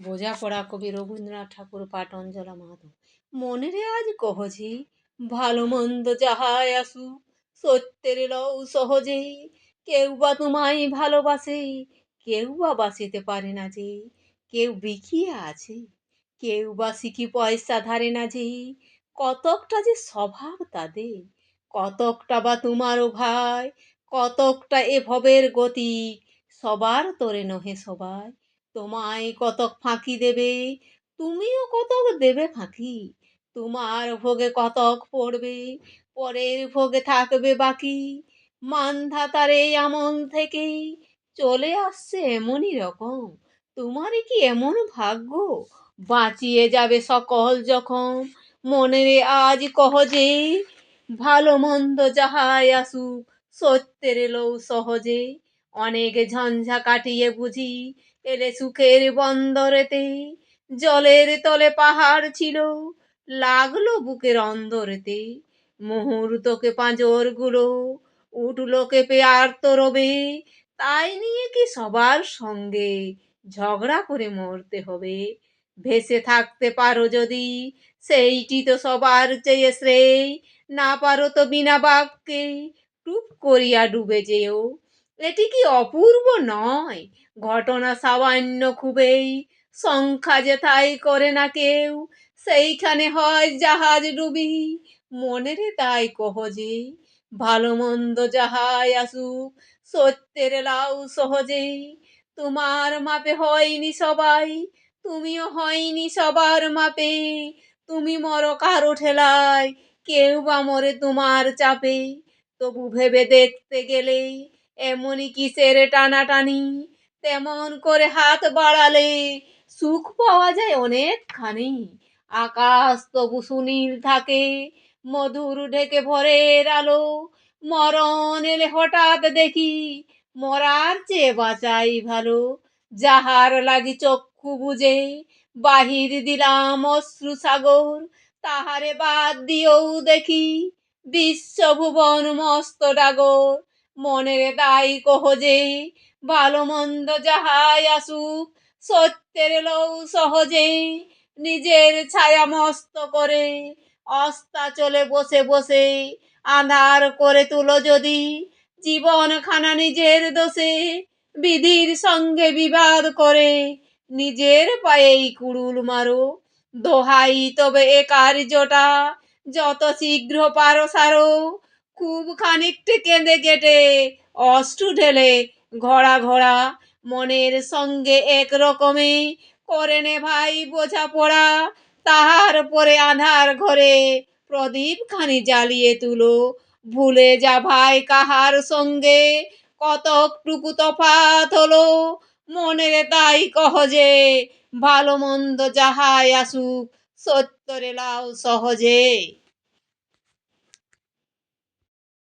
বোঝাপড়া কবি রবীন্দ্রনাথ ঠাকুর পাঠ পাটঞ্জলা মাহাতো। মনেরে আজ কহছি, ভালো মন্দ যাহাই আসুক সত্যের লও সহজে। কেউ বা তোমায় ভালোবাসে, কেউ বা বাসিতে পারে না যে। কেউ বিকিয়ে আছে, কেউ বা সিকি পয়সা ধারে না যে। কতকটা যে স্বভাব তাদের কতকটা বা তোমারও ভাই কতকটা এ ভবের গতি, সবার তোরে নহে সবাই। তোমায় কতক ফাঁকি দেবে, তুমিও কতক দেবে ফাঁকি, তোমার ভোগে কতক পড়বে, পরের ভোগে থাকবে বাকি মানধাতার এই আমল থেকে চলে আসছে এমনই রকম, তোমারই কি এমন ভাগ্য? বাঁচিয়ে যাবে সকল যখন মনের আজ কহ যে, ভালো মন্দ যাহাই আসুক, সত্যের এলো সহজে অনেক ঝঞ্ঝা কাটিয়ে বুঝি, এলে সুখের বন্দরেতে, জলের তলে পাহাড় ছিল, লাগল বুকের অন্দরেতে। মুহূর্তকে পাঁজরগুলো, উঠল কেঁপে আর রবে, তাই নিয়ে কি সবার সঙ্গে ঝগড়া করে মরতে হবে? ভেসে থাকতে পারো যদি, সেইটি তো সবার চেয়ে শ্রেয়। না পারো তো বিনা বাক্যে, টুপ করিয়া ডুবে যেও। এটি কি অপূর্ব নয়? ঘটনা সামান্য খুবই সংখ্যা যে তাই করে না কেউ, সেইখানে হয় জাহাজ ডুবি। মনেরে তাই কহ যে ভালো মন্দ যাহাই আসুক, সত্যের লাউ সহজে। তোমার মাপে হয়নি সবাই, তুমিও হয়নি সবার মাপে। তুমি মরো কারও ঠেলায়, কেউ বা মরে তোমার চাপে। তবু ভেবে দেখতে গেলে এমনই কিসের টানাটানি? তেমন করে হাত বাড়ালে সুখ পাওয়া যায় অনেকখানি। আকাশ তবু সুনীল থাকে, মধুর ঢেকে ভরের আলো। মরণ এলে হঠাৎ দেখি মরার চেয়ে বাঁচাই ভালো। যাহার লাগি চক্ষু বুঝে বাহির দিলাম অশ্রু সাগর। তাহারে বাদ দিয়েও দেখি বিশ্বভুবন মস্ত ডাগর। মনের দায় কহ ভালো মন্দ যাহাই আসুক, সত্যের লৌ সহজে নিজের ছায়া মস্ত করে অস্তা চলে বসে বসে, আধার করে তুলো যদি। জীবন খানা নিজের দোষে, বিধির সঙ্গে বিবাদ করে। নিজের পায়েই কুড়ুল মারো, দোহাই তবে এ কার্যটা। যত শীঘ্র পারো সারো খুব খানিকটি কেঁদে কেটে, অষ্টু ঢেলে ঘোড়া ঘোড়া, মনের সঙ্গে এক রকমে করে নে ভাই বোঝা পড়া তাহার পরে আধার ঘরে প্রদীপ খানি জ্বালিয়ে তুলো। ভুলে যা ভাই কাহার সঙ্গে কতকটুকু তফাত হলো। মনের তাই কহ যে, ভালো মন্দ যাহাই আসুক, সত্যরে লাও সহজে।